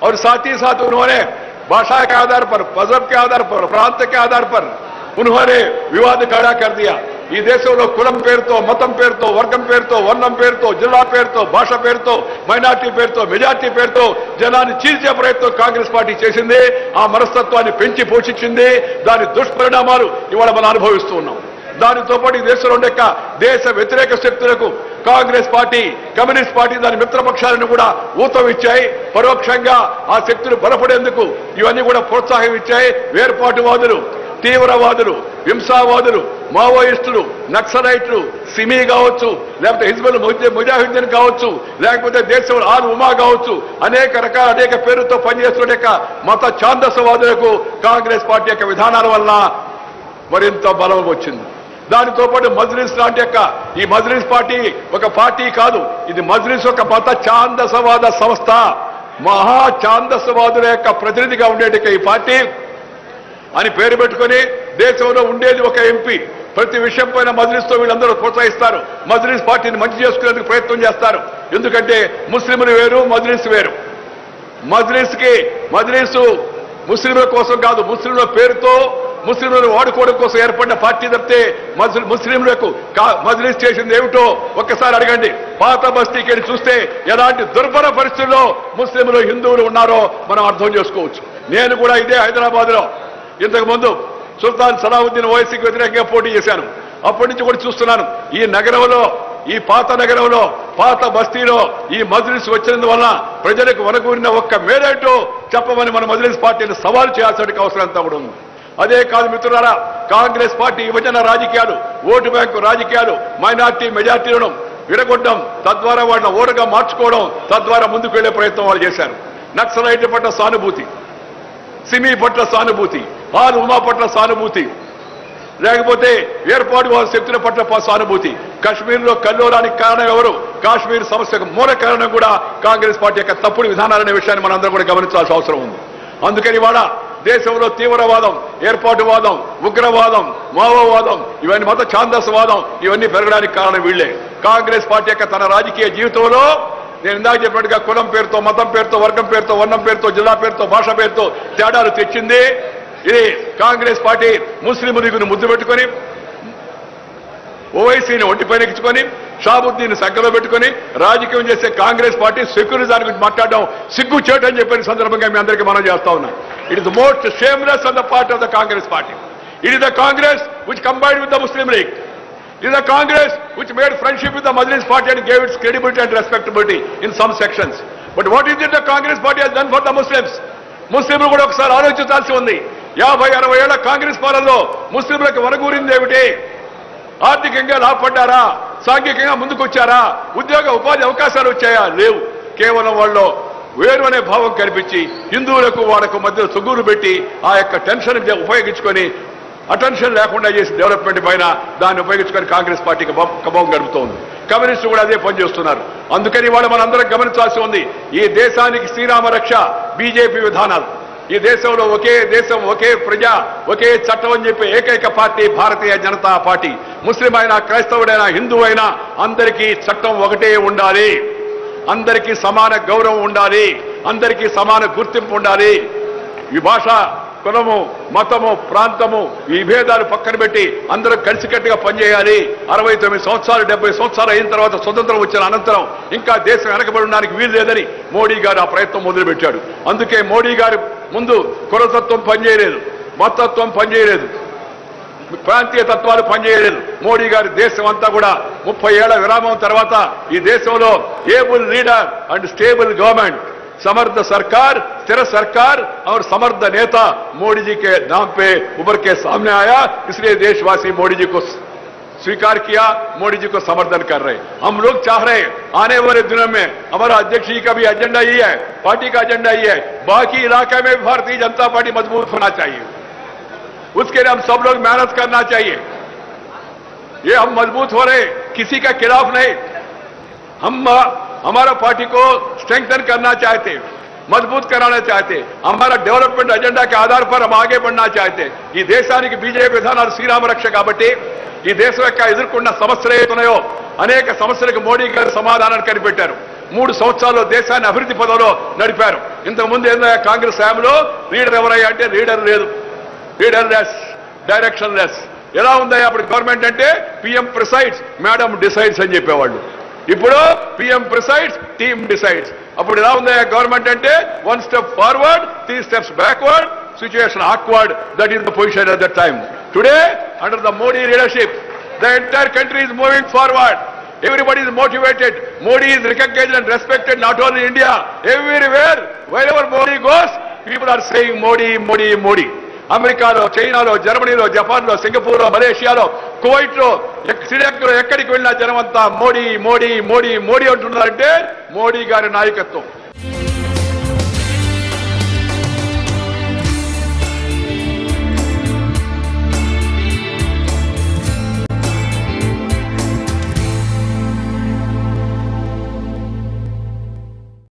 और साथ ही साथ उन्होंने भाषा के आधार पर मजहब के आधार पर प्रांत के आधार पर उन्होंने विवाद खड़ा कर दिया ఈ దేశంలో కులం పేరుతో మతం పేరుతో వర్గం పేరుతో వర్ణం పేరుతో జిల్లా పేరుతో భాష పేరుతో మైనార్టీ పేరుతో మెజార్టీ పేరుతో జనాన్ని చీల్చే ప్రయత్నం కాంగ్రెస్ పార్టీ చేసింది ఆ మనస్తత్వాన్ని పెంచి పోషించింది దాని దుష్పరిణామాలు ఇవాళ మనం అనుభవిస్తూ ఉన్నాం దానితో పాటు ఈ దేశంలో ఉండే యొక్క దేశ వ్యతిరేక శక్తులకు కాంగ్రెస్ పార్టీ కమ్యూనిస్ట్ పార్టీ దాని మిత్రపక్షాలను కూడా ఊతం ఇచ్చాయి పరోక్షంగా ఆ శక్తులు బలపడేందుకు ఇవన్నీ కూడా ప్రోత్సాహం ఇచ్చాయి వేర్పాటువాదులు తీవ్రవాదులు హింసావాదులు మావోయిస్టులు నక్సలైట్లు సిమి కావచ్చు లేకపోతే హిజ్బుల్ ముజాహిద్దీన్ కావచ్చు లేకపోతే దేశంలో ఆల్ ఉమా కావచ్చు అనేక రకాల అనేక పేరుతో పనిచేస్తున్న యొక్క మత ఛాందసవాదులకు కాంగ్రెస్ పార్టీ యొక్క విధానాల వల్ల మరింత బలం వచ్చింది. దానితో పాటు మజ్లిస్ లాంటి యొక్క ఈ మజ్లిస్ పార్టీ ఒక పార్టీ కాదు. ఇది మజ్లిస్ ఒక మత ఛాందసవాద సంస్థ. మహా ఛాందసవాదుల యొక్క ప్రతినిధిగా ఉండేట ఈ పార్టీ అని పేరు పెట్టుకొని దేశంలో ఉండేది ఒక ఎంపీ. ప్రతి విషయం పైన మజ్లిస్తో వీళ్ళందరూ ప్రోత్సహిస్తారు. మజ్లిస్ పార్టీని మంచి చేసుకునేందుకు ప్రయత్నం చేస్తారు. ఎందుకంటే ముస్లింలు వేరు మజ్లిస్ వేరు. మజ్లిస్కి మజ్లిస్ ముస్లింల కోసం కాదు ముస్లింల పేరుతో ముస్లింలను వాడుకోవడం కోసం ఏర్పడిన పార్టీ తప్పితే ముస్లింలకు కా- చేసింది ఏమిటో ఒక్కసారి అడగండి. పాత బస్తీకి వెళ్ళి చూస్తే ఎలాంటి దుర్భర పరిస్థితుల్లో ముస్లింలు హిందువులు ఉన్నారో మనం అర్థం చేసుకోవచ్చు. నేను కూడా ఇదే హైదరాబాద్లో ఇంతకు ముందు సుల్తాన్ సలాహుద్దీన్ ఓవైసీకి వ్యతిరేకంగా పోటీ చేశాను. అప్పటి నుంచి కూడా చూస్తున్నాను. ఈ నగరంలో ఈ పాత నగరంలో పాత బస్తీలో ఈ మజ్లిస్ వచ్చినందువల్ల ప్రజలకు వనకూరిన ఒక్క మేరేటో చెప్పమని మన మజ్లిస్ పార్టీని సవాల్ చేయాల్సిన అవసరం అంతా కూడా ఉంది. అదే కాదు మిత్రులారా కాంగ్రెస్ పార్టీ విభజన రాజకీయాలు ఓటు బ్యాంకు రాజకీయాలు మైనార్టీ మెజార్టీలను విడగొట్టడం తద్వారా వాళ్ళని ఓటుగా మార్చుకోవడం తద్వారా ముందుకు వెళ్ళే ప్రయత్నం వాళ్ళు చేశారు. నక్సలైట్ల పట్ల సానుభూతి సిమి పట్ల సానుభూతి ఆరు ఉమా పట్ల సానుభూతి లేకపోతే ఏర్పాటు వారి శక్తుల పట్ల సానుభూతి. కాశ్మీర్లో కల్లోలానికి కారణం ఎవరు? కాశ్మీర్ సమస్యకు మూల కారణం కూడా కాంగ్రెస్ పార్టీ యొక్క తప్పుడు విధానాలనే విషయాన్ని మనందరం కూడా గమనించాల్సిన అవసరం ఉంది. అందుకని ఇవాళ దేశంలో తీవ్రవాదం ఏర్పాటువాదం ఉగ్రవాదం మావోవాదం ఇవన్నీ మత ఛాందస్వాదం ఇవన్నీ పెరగడానికి కారణం వీళ్ళే. కాంగ్రెస్ పార్టీ యొక్క తన రాజకీయ జీవితంలో నేను ఇందాక చెప్పినట్టుగా కులం పేరుతో మతం పేరుతో వర్గం పేరుతో వర్ణం పేరుతో జిల్లా పేరుతో భాష పేరుతో తేడాలు తెచ్చింది. ఇది కాంగ్రెస్ పార్టీ ముస్లిం లీగును ముద్దు పెట్టుకొని ఓవైసీని ఒంటిపైన ఎక్కించుకొని షాబుద్దీన్ సంఖ్యలో పెట్టుకొని రాజకీయం చేసే కాంగ్రెస్ పార్టీ సెక్యులరిజాన్ని గురించి మాట్లాడడం సిగ్గు చేయటం చెప్పిన సందర్భంగా మీ అందరికీ మనం చేస్తా ఉన్నాం. It is the most shameless on the part of the Congress party it is the Congress which combined with the Muslim league It is the Congress which made friendship with the Majlis party and gave its credibility and respectability in some sections. But what is it the Congress party has done for the Muslims? ముస్లింలు కూడా ఒకసారి ఆలోచించాల్సి ఉంది యాభై అరవై ఏళ్ళ కాంగ్రెస్ పాలనలో ముస్లింలకు వనగూరింది ఏమిటి ఆర్థికంగా లాభపడ్డారా సాంఘికంగా ముందుకొచ్చారా ఉద్యోగ ఉపాధి అవకాశాలు వచ్చాయా లేవు కేవలం వాళ్ళు వేరు అనే భావం కనిపించి హిందువులకు వాళ్ళకు మధ్య సుగూరు పెట్టి ఆ యొక్క టెన్షన్ ఉపయోగించుకొని అటెన్షన్ లేకుండా చేసి డెవలప్మెంట్ పైన దాన్ని ఉపయోగించుకొని కాంగ్రెస్ పార్టీకి కబం- గడుపుతోంది. కమ్యూనిస్టు కూడా అదే పనిచేస్తున్నారు అందుకని వాళ్ళు మనందరం గమనించాల్సి ఉంది ఈ దేశానికి శ్రీరామ రక్ష బీజేపీ విధానాలు. ఈ దేశంలో ఒకే దేశం ఒకే ప్రజ ఒకే చట్టం అని చెప్పి ఏకైక party Bharatiya Janata party. Muslim అయినా క్రైస్తవుడైనా హిందూ అయినా అందరికీ చట్టం ఒకటే ఉండాలి. అందరికీ సమాన గౌరవం ఉండాలి అందరికీ సమాన గుర్తింపు ఉండాలి. ఈ భాష కులము మతము ప్రాంతము ఈ భేదాలు పక్కన పెట్టి అందరూ కలిసికట్టుగా పనిచేయాలి. అరవై తొమ్మిది సంవత్సరాలు డెబ్బై సంవత్సరాలు అయిన తర్వాత స్వతంత్రం వచ్చిన అనంతరం ఇంకా దేశం వెనకబడి ఉండడానికి వీలు లేదని మోడీ గారు ఆ ప్రయత్నం మొదలుపెట్టాడు. అందుకే మోడీ గారు ముందు కులతత్వం పనిచేయలేదు మతత్వం పనిచేయలేదు ప్రాంతీయ తత్వాలు పనిచేయలేదు. మోడీ గారి దేశం అంతా కూడా ముప్పై ఏళ్ల విరామం తర్వాత ఈ దేశంలో able leader and stable government समर्थ सरकार स्थिर सरकार और समर्थ नेता मोदी जी के नाम पे उभर के सामने आया इसलिए देशवासी मोदी जी को स्वीकार किया मोदी जी को समर्थन कर रहे हैं। हम लोग चाह रहे हैं आने वाले दिनों में हमारा अध्यक्ष जी का भी एजेंडा ये है पार्टी का एजेंडा ये है बाकी इलाके में भी भारतीय जनता पार्टी मजबूत होना चाहिए उसके लिए हम सब लोग मेहनत करना चाहिए ये हम मजबूत हो रहे किसी का खिलाफ नहीं हम हमारा पार्टी को स्ट्रेंथन करना चाहते మజబూత్ कराना चाहते हमारा డెవలప్మెంట్ ఎజెండా के आधार पर हम आगे बढ़ना चाहते ఈ దేశానికి బీజేపీ విధానాలు శ్రీరామ రక్ష కాబట్టి ఈ దేశం యొక్క ఎదుర్కొన్న సమస్యలు ఏతున్నాయో అనేక సమస్యలకు మోడీ గారు సమాధానాన్ని కనిపెట్టారు మూడు సంవత్సరాల్లో దేశాన్ని అభివృద్ధి పదంలో నడిపారు ఇంతకు ముందు ఏందా కాంగ్రెస్ హయాంలో లీడర్ ఎవరయ్యా అంటే లీడర్ లేదు లీడర్ లెస్ డైరెక్షన్ లెస్ ఎలా ఉందా అప్పుడు గవర్నమెంట్ అంటే పిఎం ప్రిసైడ్స్ మేడం డిసైడ్స్ అని చెప్పేవాళ్ళు ఇప్పుడు పిఎం ప్రిసైడ్స్ టీమ్ డిసైడ్స్ అప్పుడు ఎలా ఉందా గవర్నమెంట్ అంటే one step forward three steps backward situation awkward that is the position at that time today under the Modi leadership the entire country is moving forward Everybody is motivated. Modi is recognized and respected not only in India, everywhere. Wherever Modi goes, people are saying Modi, Modi, Modi. అమెరికాలో చైనాలో జర్మనీలో జపాన్లో సింగపూర్లో మలేషియాలో కువైట్లో ఎక్- శ్రీలంకలో ఎక్కడికి వెళ్ళినా జనమంతా మోడీ మోడీ మోడీ మోడీ అంటున్నారంటే మోడీ గారి నాయకత్వం.